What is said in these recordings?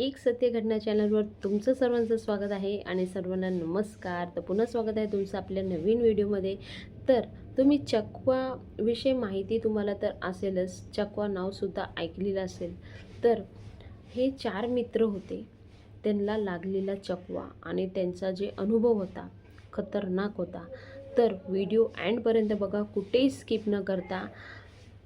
एक सत्य घटना चॅनलवर तुमचं सर्वांचं स्वागत आहे आणि सर्वांना नमस्कार. तर पुन्हा स्वागत आहे तुमचं आपल्या नवीन व्हिडिओमध्ये. तर तुम्ही चकवाविषयी माहिती तुम्हाला तर असेलच. चकवा नावसुद्धा ऐकलेलं असेल. तर हे चार मित्र होते. त्यांना लागलेला चकवा आणि त्यांचा जे अनुभव होता खतरनाक होता. तर व्हिडिओ अँडपर्यंत बघा कुठेही स्किप न करता.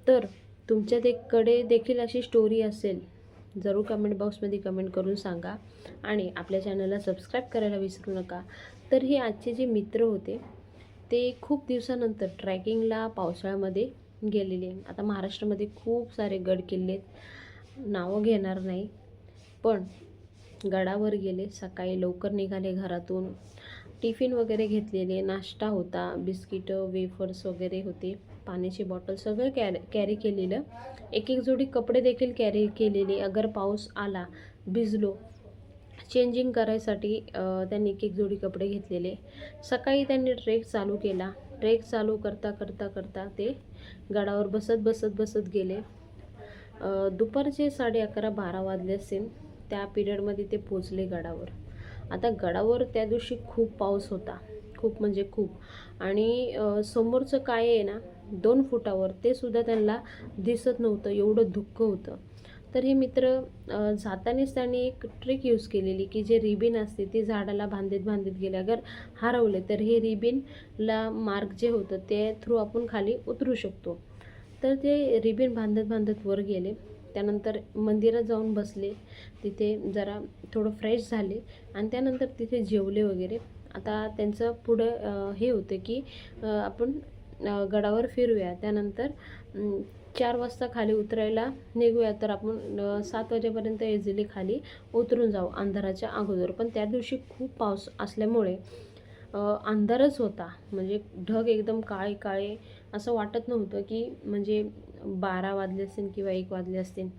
तर तुमच्या देकडे देखील अशी स्टोरी असेल. जरूर कमेंट बॉक्समध्ये कमेंट करून सांगा. आणि आपल्या चॅनलला सबस्क्राईब करायला विसरू नका. तर हे आजचे जे मित्र होते ते खूप दिवसानंतर ट्रॅकिंगला पावसाळ्यामध्ये गेलेले. आता महाराष्ट्रामध्ये खूप सारे गड किल्ले आहेत. नावं घेणार नाही. पण गडावर गेले सकाळी लवकर निघाले घरातून. टिफिन वगैरे घेतलेले नाश्ता होता बिस्किटं वेफर्स वगैरे होते. पाण्याची बॉटल सगळं कॅरी कॅरी केलेलं. एक एक जोडी कपडे देखील कॅरी केलेले. अगर पाऊस आला भिजलो चेंजिंग करायसाठी त्यांनी एक एक जोडी कपडे घेतलेले. सकाळी त्यांनी ट्रेक चालू केला. ट्रेक चालू करता करता करता ते गडावर बसत बसत बसत गेले. दुपारचे साडे अकरा बारा वाजले असेल. त्या पिरियडमध्ये ते पोचले गडावर. आता गडावर त्या दिवशी खूप पाऊस होता. खूप म्हणजे खूप. आणि समोरचं काय आहे ना दोन फुटावर ते सुद्धा त्यांना दिसत नव्हतं एवढं दुःख होतं. तर हे मित्र जातानीच जातानाच त्यांनी एक ट्रिक यूज केलेली की जे रिबिन असते ते झाडाला बांधित बांधित गेले अगर हरवले. तर हे रिबिनला मार्क जे होतं ते थ्रू आपण खाली उतरू शकतो. तर ते रिबिन बांधत बांधत वर गेले. त्यानंतर मंदिरात जाऊन बसले. तिथे जरा थोडं फ्रेश झाले आणि त्यानंतर तिथे जेवले वगैरे. आता त्यांचं पुढं हे होतं की आपण गडावर फिरूया. त्यानंतर चार वाजता खाली उतरायला निघूया तर आपण सात वाजेपर्यंत इझिली खाली उतरून जाऊ अंधाराच्या अगोदर. पण त्या दिवशी खूप पाऊस असल्यामुळे अंधारच होता. म्हणजे ढग एकदम काळे काळे असं वाटत नव्हतं की म्हणजे बारा वाजले असतील किंवा एक वाजले असतील.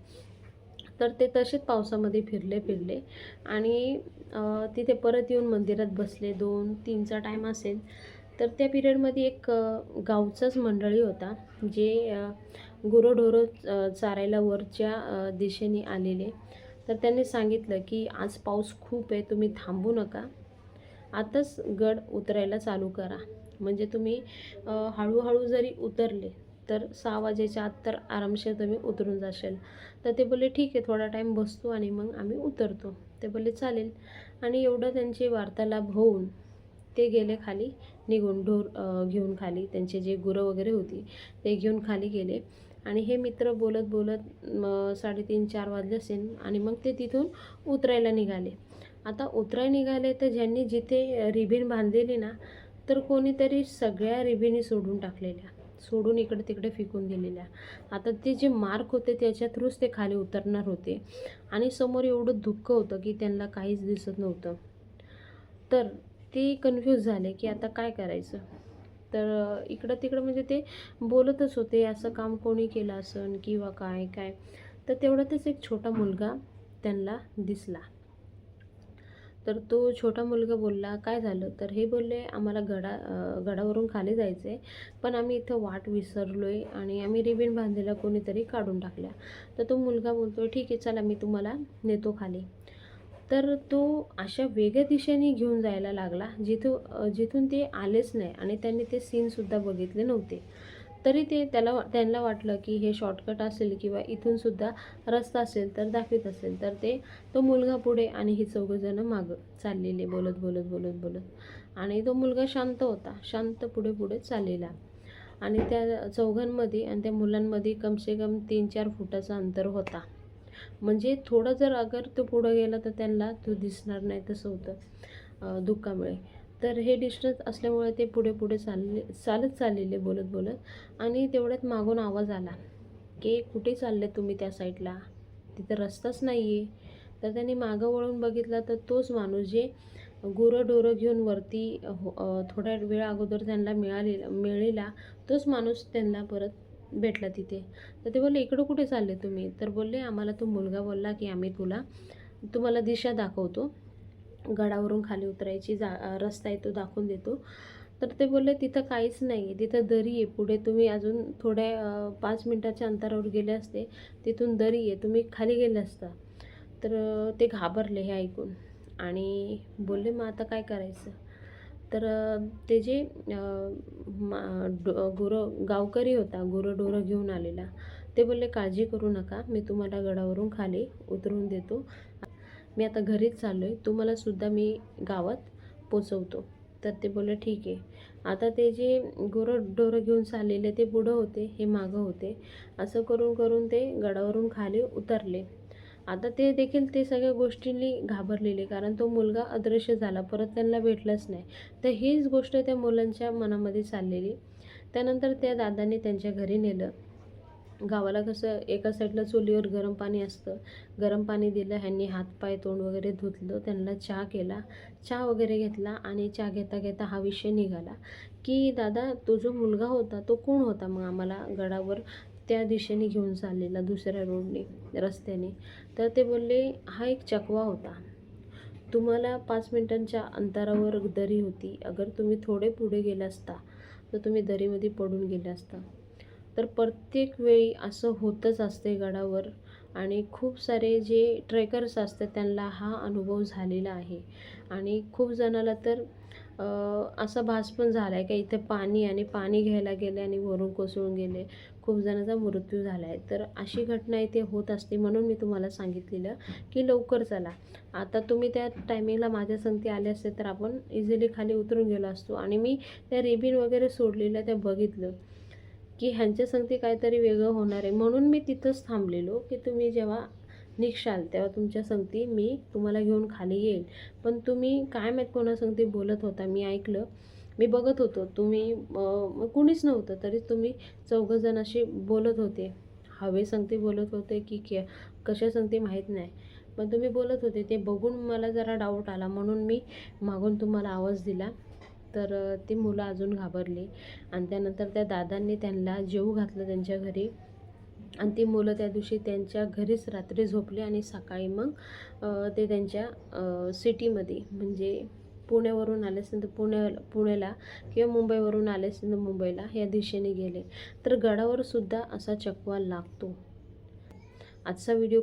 तर ते तसेच पावसामध्ये फिरले फिरले. आणि तिथे परत येऊन मंदिरात बसले दोन तीनचा टाईम असेल. तर त्या पिरियडमध्ये एक गावचाच मंडळी होता जे अ, चारायला वरच्या दिशेने आलेले. तर त्यांनी सांगितलं की आज पाऊस खूप आहे तुम्ही थांबू नका. आताच गड उतरायला चालू करा. म्हणजे तुम्ही हळूहळू जरी उतरले तर सहा वाजेच्या आत तर आरामशीर तुम्ही उतरून जाशील. तर ते बोलले ठीक आहे थोडा टाईम बसतो आणि मग आम्ही उतरतो. ते बोलले चालेल. आणि एवढं त्यांची वार्तालाप होऊन ते गेले खाली निघून ढोर घेऊन खाली. त्यांचे जे गुरं वगैरे होती ते घेऊन खाली गेले. आणि हे मित्र बोलत बोलत मग साडेतीन चार वाजले असेल आणि मग ते तिथून उतरायला निघाले. आता उतरायला निघाले तर ज्यांनी जिथे रिबीन बांधलेली ना तर कोणीतरी सगळ्या रिबिनी सोडून टाकलेल्या. सोडून इकडे तिकडे फेकून दिलेल्या. आता ते जे मार्क होते त्याच्या थ्रूच ते खाली उतरणार होते. आणि समोर एवढं दुःख होतं की त्यांना काहीच दिसत नव्हतं. तर ते कन्फ्यूज झाले की आता काय करायचं? तर इकडं तिकडं म्हणजे ते बोलतच होते असं काम कोणी केलं असन किंवा काय काय? तर तेवढ्यातच एक छोटा मुलगा त्यांना दिसला. तर तो छोटा मुलगा बोलला काय झालं? तर हे बोलले आम्हाला गडा गडावरून खाली जायचं आहे पण आम्ही इथं वाट विसरलो आहे आणि आम्ही रिबीन बांधलेला कोणीतरी काढून टाकल्या तर तो मुलगा बोलतो ठीक आहे चला मी तुम्हाला नेतो खाली. तर तो अशा वेगळ्या दिशेने घेऊन जायला लागला जिथून जिथून ते आलेच नाही आणि त्यांनी ते सीनसुद्धा बघितले नव्हते. तरी ते त्याला त्यांना वाटलं की हे शॉर्टकट असेल किंवा इथून सुद्धा रस्ता असेल तर दाखवित असेल तर ते तो मुलगा पुढे आणि ही चौघजणं मागं चाललेले बोलत बोलत बोलत बोलत. आणि तो मुलगा शांत होता शांत पुढे पुढे चाललेला. आणि त्या चौघांमध्ये आणि त्या मुलांमध्ये कमसे कम तीन चार फुटाचा अंतर होता. म्हणजे थोडं जर अगर तो पुढं गेला तर त्यांना तो दिसणार नाही तसं होतं दुःखामुळे. तर हे डिस्टन्स असल्यामुळे ते पुढे पुढे चालले चालत चाललेले बोलत बोलत. आणि तेवढ्यात मागून आवाज आला की कुठे चालले तुम्ही त्या साईडला? तिथं रस्ताच नाही आहे तर त्यांनी मागं वळून बघितलं तर तोच माणूस जे गुरं डोरं घेऊन वरती हो- थोड्या वेळ अगोदर त्यांना मिळालेला मिळेला तोच माणूस त्यांना परत भेटला तिथे. तर ते बोलले इकडं कुठे चालले तुम्ही? तर बोलले आम्हाला तो मुलगा बोलला की आम्ही तुला तुम्हाला दिशा दाखवतो. गडावरून खाली उतरायची जा रस्ता आहे तो दाखवून देतो. तर ते बोलले तिथं काहीच नाही आहे तिथं दरी आहे. पुढे तुम्ही अजून थोड्या पाच मिनटाच्या अंतरावर गेले असते तिथून दरी आहे. तुम्ही खाली गेले असता. तर ते घाबरले हे ऐकून. आणि बोलले मग आता काय करायचं? तर ते जे मा डो गुरं गावकरी होता गुरंढोरं घेऊन आलेला ते बोलले काळजी करू नका. मी तुम्हाला गडावरून खाली उतरून देतो. मी आता घरीच चाललो आहे तुम्हालासुद्धा मी गावात पोचवतो. तर ते बोललं ठीक आहे. आता ते जे गुरं डोरं घेऊन चाललेले ते पुढं होते हे मागं होते. असं करून करून ते गडावरून खाली उतरले. आता ते देखील ते सगळ्या गोष्टींनी घाबरलेले कारण तो मुलगा अदृश्य झाला परत त्यांना भेटलाच नाही. तर हीच गोष्ट त्या मुलांच्या मनामध्ये चाललेली. त्यानंतर त्या दादांनी त्यांच्या घरी नेलं. गावाला कसं एका साईडला चुलीवर गरम पाणी असतं. गरम पाणी दिलं ह्यांनी हातपाय तोंड वगैरे धुतलं त्यांना चहा केला. चहा वगैरे घेतला आणि चहा घेता घेता हा विषय निघाला. की दादा तो जो मुलगा होता तो कोण होता मग आम्हाला गडावर? त्या दिशेने घेऊन चाललेला दुसऱ्या रोडने रस्त्याने. तर ते बोलले हा एक चकवा होता. तुम्हाला पाच मिनटांच्या अंतरावर दरी होती. अगर तुम्ही थोडे पुढे गेला असता तर तुम्ही दरीमध्ये पडून गेला असता. तर प्रत्येक वेळी असं होतच असते गडावर आणि खूप सारे जे ट्रेकर्स असतात त्यांना हा अनुभव झालेला आहे. आणि खूप जणाला तर असा भास पण झाला आहे का इथे पाणी आणि पाणी घ्यायला गेले आणि वरून कोसळून गेले. खूप जणांचा मृत्यू झाला आहे तर अशी घटना इथे होत असते म्हणून मी तुम्हाला सांगितलेलं की लवकर चला. आता तुम्ही त्या टायमिंगला माझ्या संगती आले असते तर आपण इझिली खाली उतरून गेलो असतो. आणि मी त्या रिबिन वगैरे सोडलेल्या त्या बघितलं. की ह्यांच्या संगती काहीतरी वेगळं होणार आहे. म्हणून मी तिथंच थांबलेलो की तुम्ही जेव्हा निघशाल तेव्हा तुमच्या संगती मी तुम्हाला घेऊन खाली येईल. पण तुम्ही काय माहीत कोणा संगती बोलत होता? मी ऐकलं. मी बघत होतो. तुम्ही कुणीच नव्हतं तरी तुम्ही चौघंजण अशी बोलत होते. हवे संगती बोलत होते की के कशा संगती माहीत नाही. पण तुम्ही बोलत होते. ते बघून मला जरा डाऊट आला. म्हणून मी मागून तुम्हाला आवाज दिला. तर ती मुलं अजून घाबरली. आणि त्यानंतर त्या दादांनी त्यांना जेवू घातलं त्यांच्या घरी. आणि ती मुलं त्या दिवशी त्यांच्या घरीच रात्री झोपली आणि सकाळी मग ते त्यांच्या सिटीमध्ये म्हणजे पुण्यावरून आले असतील तर पुणे पुण्याला किंवा मुंबईवरून आले असतील तर मुंबईला या दिशेने गेले. तर गडावर सुद्धा असा चकवा लागतो. आजचा व्हिडिओ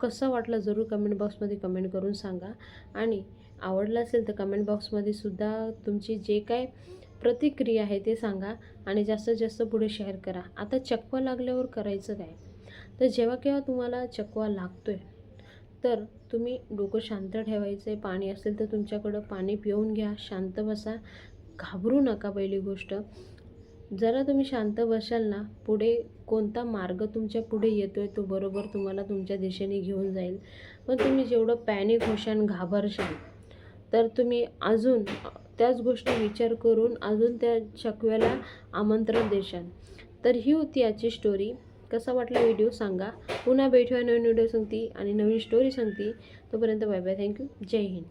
कसा वाटला जरूर कमेंट बॉक्समध्ये कमेंट करून सांगा. आणि आवडला असेल तर कमेंट बॉक्समध्ये सुद्धा तुमची जे काय प्रतिक्रिया आहे ते सांगा आणि जास्तीत जास्त पुढे शेअर करा. आता चकवा लागल्यावर करायचं काय? तर जेव्हा केव्हा तुम्हाला चकवा लागतो आहे तर तुम्ही डोकं शांत ठेवायचं आहे पाणी असेल तर तुमच्याकडं पाणी पिऊन घ्या शांत बसा घाबरू नका पहिली गोष्ट. जरा तुम्ही शांत बसाल ना पुढे कोणता मार्ग तुमच्यापुढे येतो आहे तो बरोबर तुम्हाला तुमच्या दिशेने घेऊन जाईल. पण तुम्ही जेवढं पॅनिक होशान घाबरशाल तर तुम्ही अजून त्याच गोष्टी विचार करून अजून त्या शकव्याला आमंत्रण देशाल. तर ही होती आजची स्टोरी कसा वाटला व्हिडिओ सांगा. पुन्हा भेटूया नवीन व्हिडिओ सांगती आणि नवीन स्टोरी सांगती. तोपर्यंत बाय बाय थँक्यू जय हिंद.